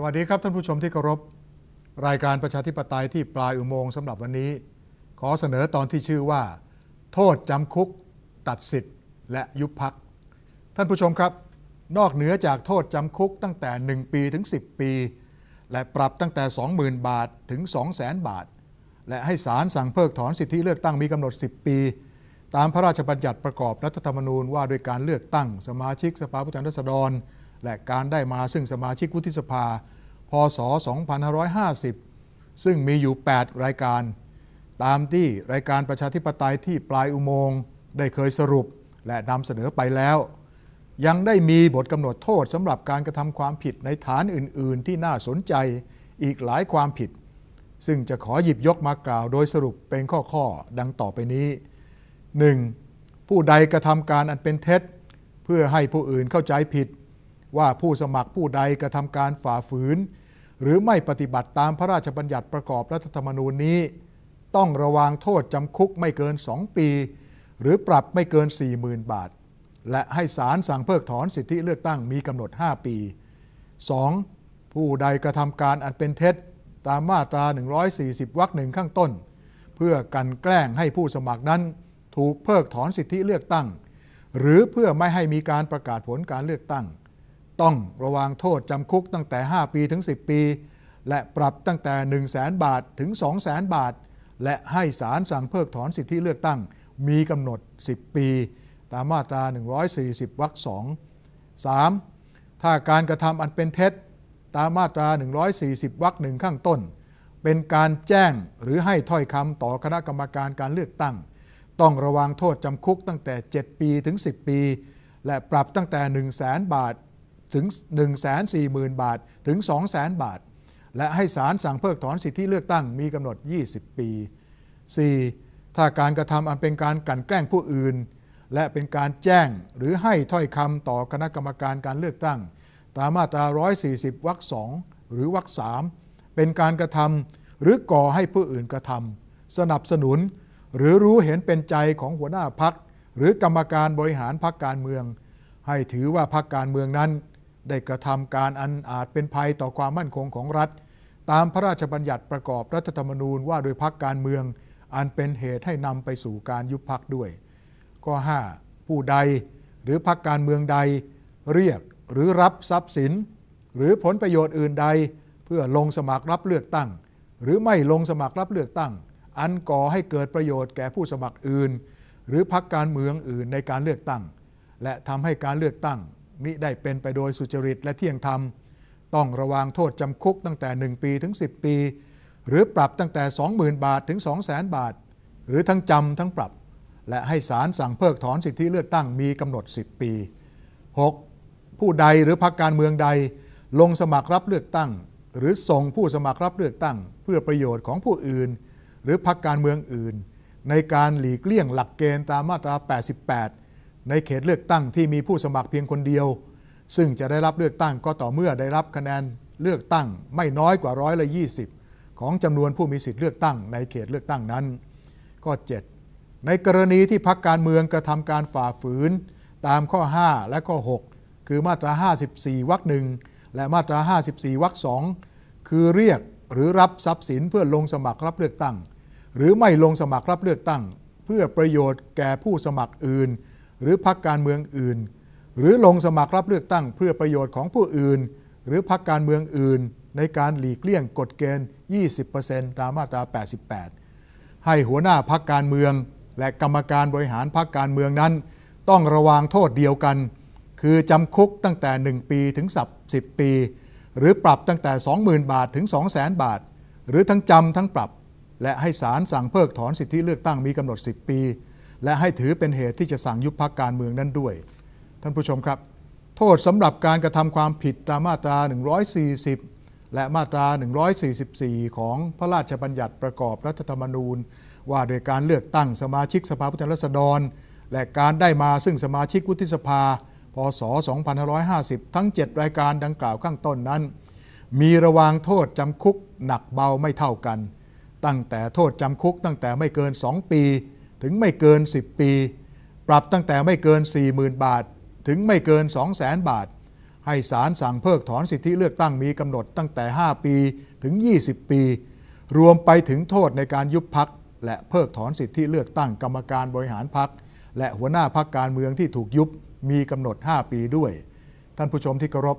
สวัสดีครับท่านผู้ชมที่เคารพ รายการประชาธิปไตยที่ปลายอุโมงค์สำหรับวันนี้ ขอเสนอตอนที่ชื่อว่า โทษจำคุก ตัดสิทธิ์ และยุบพัก ท่านผู้ชมครับ นอกเหนือจากโทษจำคุกตั้งแต่ 1 ปีถึง 10 ปี และปรับตั้งแต่ 20,000 บาทถึง 200,000 บาท และให้ศาลสั่งเพิกถอนสิทธิเลือกตั้งมีกำหนด 10 ปี ตามพระราชบัญญัติประกอบรัฐธรรมนูญว่าด้วยการเลือกตั้งสมาชิกสภาผู้แทนราษฎรและการได้มาซึ่งสมาชิกวุฒิสภา พศ 2550 ซึ่งมีอยู่ 8 รายการ ตามที่รายการประชาธิปไตยที่ปลายอุโมงค์ได้เคยสรุปและนำเสนอไปแล้ว ยังได้มีบทกำหนดโทษสำหรับการกระทำความผิดในฐานอื่น ๆ ที่น่าสนใจอีกหลายความผิด ซึ่งจะขอหยิบยกมากล่าวโดยสรุปเป็นข้อๆดังต่อไปนี้ 1. ผู้ใดกระทำการอันเป็นเท็จ เพื่อให้ผู้อื่นเข้าใจผิด ว่าผู้สมัครผู้ใดกระทำการฝ่าฝืน หรือไม่ปฏิบัติตามพระราชบัญญัติประกอบรัฐธรรมนูญนี้ ต้องระวางโทษจำคุกไม่เกิน 2 ปี หรือปรับไม่เกิน 40,000 บาท และให้ศาลสั่งเพิกถอนสิทธิเลือกตั้งมีกำหนด 5 ปี 2. ผู้ใดกระทำการอันเป็นเท็จตามมาตรา 140 วรรคหนึ่งข้างต้น เพื่อกันแกล้งให้ผู้สมัครนั้น ถูกเพิกถอนสิทธิเลือกตั้ง หรือเพื่อไม่ให้มีการประกาศผลการเลือกตั้ง ต้องระวางโทษจำคุกตั้งแต่ 5 ปีถึง 10 ปี และปรับตั้งแต่ 1 0 0 0 0แบาทถึง 2 0 0 0 0 0 บาท และให้ศาลสั่งเพิกถอนสิทธิเลือกตั้ง มีกำหนด 10 ปี ตามมาตรา 140 วรรค2 3. ถ้าการกระทำอันเป็นเท็จ ตามมาตรา 140 วรรคหนึ่งข้างต้น เป็นการแจ้งหรือให้ถ้อยคำต่อคณะกรรมการการเลือกตั้ง ต้องระวังโทษจำคุกตั้งแต่ 7 ปีถึง 10 ปี และปรับตั้งแต่ 1 0 0 0 0 0 บาท ถึง 140,000 บาทถึง 200,000 บาท และให้ศาลสั่งเพิกถอนสิทธิเลือกตั้งมีกำหนด 20 ปี 4. ถ้าการกระทำอันเป็นการกลั่นแกล้งผู้อื่น และเป็นการแจ้งหรือให้ถ้อยคำต่อคณะกรรมการการเลือกตั้ง ตามมาตรา 140 วรรค 2 หรือวรรค 3 เป็นการกระทำหรือก่อให้ผู้อื่นกระทำสนับสนุน หรือรู้เห็นเป็นใจของหัวหน้าพักหรือกรรมการบริหารพักการเมือง ให้ถือว่าพักการเมืองนั้น ได้กระทำการอันอาจเป็นภัยต่อความมั่นคงของรัฐ ตามพระราชบัญญัติประกอบรัฐธรรมนูญว่าโดยพักการเมือง อันเป็นเหตุให้นำไปสู่การยุบพักด้วย ข้อ 5 ผู้ใดหรือพักการเมืองใด เรียกหรือรับทรัพย์สิน หรือผลประโยชน์อื่นใด เพื่อลงสมัครรับเลือกตั้ง หรือไม่ลงสมัครรับเลือกตั้ง อันก่อให้เกิดประโยชน์แก่ผู้สมัครอื่น หรือพักการเมืองอื่นในการเลือกตั้ง และทำให้การเลือกตั้ง มิได้เป็นไปโดยสุจริตและเที่ยงธรรม ต้องระวางโทษจำคุกตั้งแต่ 1 ปีถึง 10 ปี หรือปรับตั้งแต่ 20,000 บาทถึง 200,000 บาท หรือทั้งจำทั้งปรับ และให้ศาลสั่งเพิกถอนสิทธิเลือกตั้งมีกำหนด 10 ปี 6. ผู้ใดหรือพรรคการเมืองใด ลงสมัครรับเลือกตั้ง หรือส่งผู้สมัครรับเลือกตั้ง เพื่อประโยชน์ของผู้อื่น หรือพรรคการเมืองอื่น ในการหลีกเลี่ยงหลักเกณฑ์ตามมาตรา 88 ในเขตเลือกตั้งที่มีผู้สมัครเพียงคนเดียว ซึ่งจะได้รับเลือกตั้งก็ต่อเมื่อได้รับคะแนนเลือกตั้งไม่น้อยกว่าร้อยละ20 ของจำนวนผู้มีสิทธิเลือกตั้ง ในเขตเลือกตั้งนั้น ข้อ 7 ในกรณีที่พรรคการเมืองกระทำการฝ่าฝืน ตามข้อ 5 และข้อ 6 คือมาตรา 54วรรคหนึ่งและมาตรา 54วรรคสองคือเรียกหรือรับทรัพย์สินเพื่อลงสมัครรับเลือกตั้ง หรือไม่ลงสมัครรับเลือกตั้ง เพื่อประโยชน์แก่ผู้สมัครอื่น หรือพรรคการเมืองอื่น หรือลงสมัครรับเลือกตั้งเพื่อประโยชน์ของผู้อื่น หรือพรรคการเมืองอื่น ในการหลีกเลี่ยงกฎเกณฑ์ 20%ตามมาตรา 88 ให้หัวหน้าพรรคการเมือง และกรรมการบริหารพรรคการเมืองนั้น ต้องระวางโทษเดียวกัน คือจำคุกตั้งแต่ 1 ปีถึง 10 ปี หรือปรับตั้งแต่ 20,000 บาทถึง 200,000 บาท หรือทั้งจำทั้งปรับ และให้ศาลสั่งเพิกถอนสิทธิเลือกตั้งมีกำหนด 10 ปี และให้ถือเป็นเหตุที่จะสั่งยุบพักการเมืองนั้นด้วย ท่านผู้ชมครับ โทษสำหรับการกระทำความผิดตามมาตรา 140 และมาตรา 144 ของพระราชบัญญัติประกอบรัฐธรรมนูญ ว่าโดยการเลือกตั้งสมาชิกสภาผู้แทนราษฎร และการได้มาซึ่งสมาชิกวุฒิสภา พศ 2550 ทั้ง 7 รายการดังกล่าวข้างต้นนั้น มีระวางโทษจำคุกหนักเบาไม่เท่ากัน ตั้งแต่โทษจำคุกตั้งแต่ไม่เกิน 2 ปี ถึงไม่เกิน 10 ปี ปรับตั้งแต่ไม่เกิน 40,000 บาท ถึงไม่เกิน 200,000 บาท ให้ศาลสั่งเพิกถอนสิทธิเลือกตั้งมีกำหนดตั้งแต่ 5 ปีถึง 20 ปี รวมไปถึงโทษในการยุบพัก และเพิกถอนสิทธิเลือกตั้งกรรมการบริหารพัก และหัวหน้าพักการเมืองที่ถูกยุบมีกำหนด 5 ปีด้วย ท่านผู้ชมที่เคารพ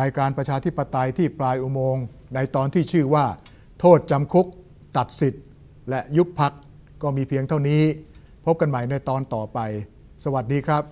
รายการประชาธิปไตยที่ปลายอุโมงค์ในตอนที่ชื่อว่า โทษจำคุก ตัดสิทธิ์ และยุบพัก ก็มีเพียงเท่านี้ พบกันใหม่ในตอนต่อไป สวัสดีครับ